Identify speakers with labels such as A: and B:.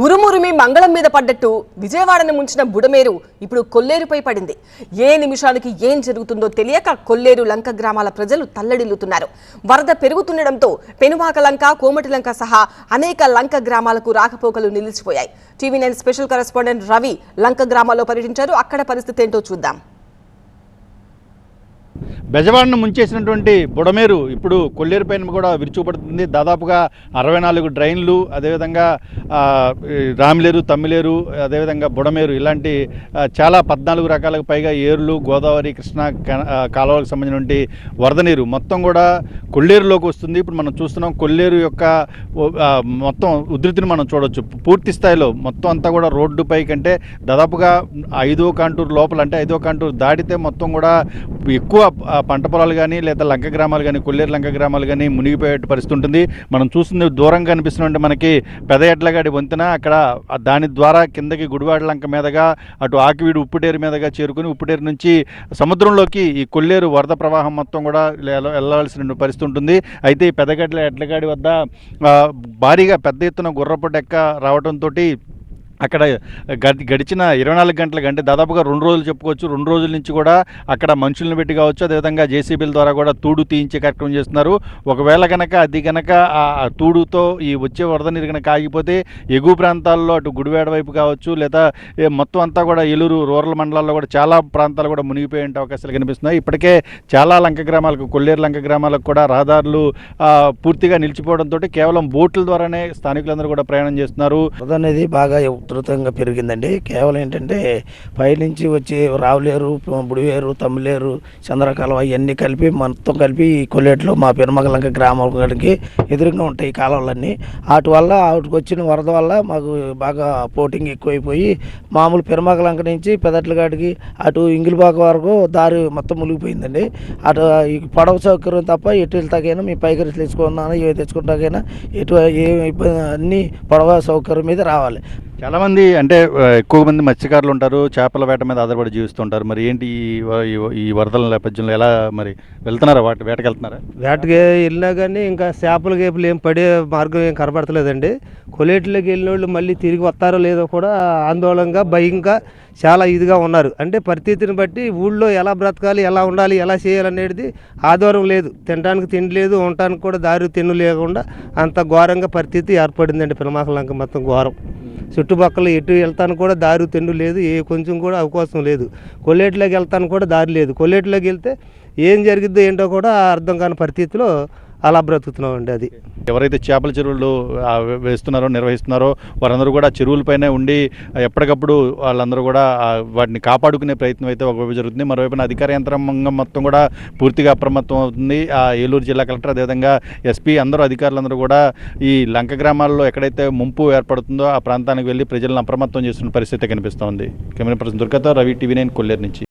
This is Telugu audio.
A: ఉరుమురుమి మంగళం మీద పడ్డట్టు విజయవాడను ముంచిన బుడమేరు ఇప్పుడు కొల్లేరుపై పడింది. ఏ నిమిషానికి ఏం జరుగుతుందో తెలియక కొల్లేరు లంక గ్రామాల ప్రజలు తల్లడిల్లుతున్నారు. వరద పెరుగుతుండటంతో పెనువాక లంక కోమటి లంక సహా అనేక లంక గ్రామాలకు రాకపోకలు నిలిచిపోయాయి. TV nine special correspondent Ravi లంక గ్రామాల్లో పర్యటించారు. అక్కడ పరిస్థితి ఏంటో చూద్దాం.
B: బెజవాడను ముంచేసినటువంటి బుడమేరు ఇప్పుడు కొల్లేరు పైన కూడా విరుచుకుపడుతుంది దాదాపుగా అరవై నాలుగు డ్రైన్లు అదేవిధంగా రామిలేరు తమ్మిలేరు అదేవిధంగా బుడమేరు ఇలాంటి చాలా పద్నాలుగు రకాలకు పైగా ఏర్లు గోదావరి కృష్ణా కాలువలకు సంబంధించినటువంటి వరద నీరు మొత్తం కూడా కొల్లేరులోకి వస్తుంది. ఇప్పుడు మనం చూస్తున్నాం కొల్లేరు యొక్క మొత్తం ఉధృతిని మనం చూడవచ్చు పూర్తి స్థాయిలో మొత్తం అంతా కూడా రోడ్డు పై కంటే దాదాపుగా ఐదో కాంటూరు లోపల అంటే ఐదో కాంటూరు దాటితే మొత్తం కూడా ఎక్కువ పంట పొలాలు కానీ లేదా లంక గ్రామాలు కానీ కొల్లేరు లంక గ్రామాలు కానీ మునిగిపోయే పరిస్థితి ఉంటుంది. మనం చూస్తుంది దూరంగా కనిపిస్తున్నటువంటి మనకి పెద్ద ఎడ్లగాడి వంతెన. అక్కడ దాని ద్వారా కిందకి గుడివాడ లంక మీదగా అటు ఆకివీడు ఉప్పుటేరు మీదగా చేరుకుని ఉప్పుటేరు నుంచి సముద్రంలోకి ఈ కొల్లేరు వరద ప్రవాహం మొత్తం కూడా వెళ్ళవలసిన పరిస్థితి ఉంటుంది. అయితే ఈ పెదగడ్ల ఎడ్లగాడి వద్ద భారీగా పెద్ద ఎత్తున గుర్రపు డెక్క రావడంతో అక్కడ గడి గడిచిన ఇరవై నాలుగు గంటల అంటే దాదాపుగా రెండు రోజులు చెప్పుకోవచ్చు. రెండు రోజుల నుంచి కూడా అక్కడ మనుషులను పెట్టి కావచ్చు. అదేవిధంగా జేసీబీల ద్వారా కూడా తూడు తీయించే కార్యక్రమం చేస్తున్నారు. ఒకవేళ కనుక అది కనుక ఆ తూడుతో ఈ వచ్చే వరద నీరు కనుక ఆగిపోతే ఎగువ ప్రాంతాల్లో అటు గుడివాడ వైపు కావచ్చు లేదా మొత్తం అంతా కూడా ఏలూరు రూరల్ మండలాల్లో కూడా చాలా ప్రాంతాలు కూడా మునిగిపోయే అవకాశాలు కనిపిస్తున్నాయి. ఇప్పటికే చాలా లంక గ్రామాలకు కొల్లేరు లంక గ్రామాలకు కూడా రహదారులు పూర్తిగా నిలిచిపోవడంతో కేవలం బోట్ల ద్వారానే స్థానికులందరూ కూడా ప్రయాణం చేస్తున్నారు.
C: అనేది బాగా విస్తృతంగా పెరిగిందండి. కేవలం ఏంటంటే పైనుంచి వచ్చి రావులేరు బుడివేరు తమ్ములేరు చంద్రకాలం అవన్నీ కలిపి మొత్తం కలిపి ఈ కొల్లేట్లో మా పెనుమగలంక గ్రామానికి ఎదురుగా ఉంటాయి ఈ కాలంలన్నీ వాటి వల్ల వాటికి వచ్చిన వరద వల్ల మాకు బాగా పోటింగ్ ఎక్కువైపోయి మామూలు పెనుమగలంక నుంచి పెదట్లగాడికి అటు ఇంగిలిపాక వరకు దారి మొత్తం మునిగిపోయిందండి. అటు ఈ పడవ సౌకర్యం తప్ప ఎటు తగైనా మీ పైకి తెచ్చుకున్నాను ఏ తెచ్చుకుంటాకైనా ఎటు ఏ ఇబ్బంది అన్ని పడవ సౌకర్యం మీద రావాలి.
B: చాలామంది అంటే ఎక్కువ మంది మత్స్యకారులు ఉంటారు చేపల వేట మీద ఆధారపడి జీవిస్తుంటారు. మరి ఏంటి ఈ ఈ వరదల నేపథ్యంలో ఎలా మరి వెళ్తున్నారా? వాటి వేటకి వెళ్తున్నారా
D: వేటకి వెళ్ళినా కానీ ఇంకా చేపల గేపులు ఏం పడే మార్గం ఏం కనబడతలేదండి కొలేట్లోకి వెళ్ళిన వాళ్ళు మళ్ళీ తిరిగి వస్తారో లేదో కూడా ఆందోళనగా భయంగా చాలా ఇదిగా ఉన్నారు. అంటే పరిస్థితిని బట్టి ఊళ్ళో ఎలా బ్రతకాలి ఎలా ఉండాలి ఎలా చేయాలనేది ఆధారం లేదు. తినడానికి తిండి లేదు ఉండటానికి కూడా దారి తిన్ను లేకుండా అంత ఘోరంగా పరిస్థితి ఏర్పడిందండి. పినమాకలంక మొత్తం ఘోరం. చుట్టుపక్కల ఎటు వెళ్తాను కూడా దారి తెండు లేదు ఏ కొంచెం కూడా అవకాశం లేదు. కొల్లేటిలోకి వెళ్తాను కూడా దారి లేదు. కొల్లేటిలోకి వెళ్తే ఏం జరిగిద్దో ఏంటో కూడా అర్థం కాని పరిస్థితిలో అలా బ్రతుకుతున్నామండి అది.
B: ఎవరైతే చేపల చెరువులు వేస్తున్నారో నిర్వహిస్తున్నారో వారందరూ కూడా చెరువులపైనే ఉండి ఎప్పటికప్పుడు వాళ్ళందరూ కూడా వాటిని కాపాడుకునే ప్రయత్నం అయితే ఒకవైపు జరుగుతుంది. మరోవైపున అధికార యంత్రాంగం మొత్తం కూడా పూర్తిగా అప్రమత్తం అవుతుంది. ఆ ఏలూరు జిల్లా కలెక్టర్ అదేవిధంగా ఎస్పీ అందరూ అధికారులందరూ కూడా ఈ లంక గ్రామాల్లో ఎక్కడైతే ముంపు ఏర్పడుతుందో ఆ ప్రాంతానికి వెళ్ళి ప్రజలను అప్రమత్తం చేస్తున్న పరిస్థితి కనిపిస్తోంది. కెమెరా పర్సన్ దుర్గతో రవి టీవీ నైన్ కొల్లేరు నుంచి.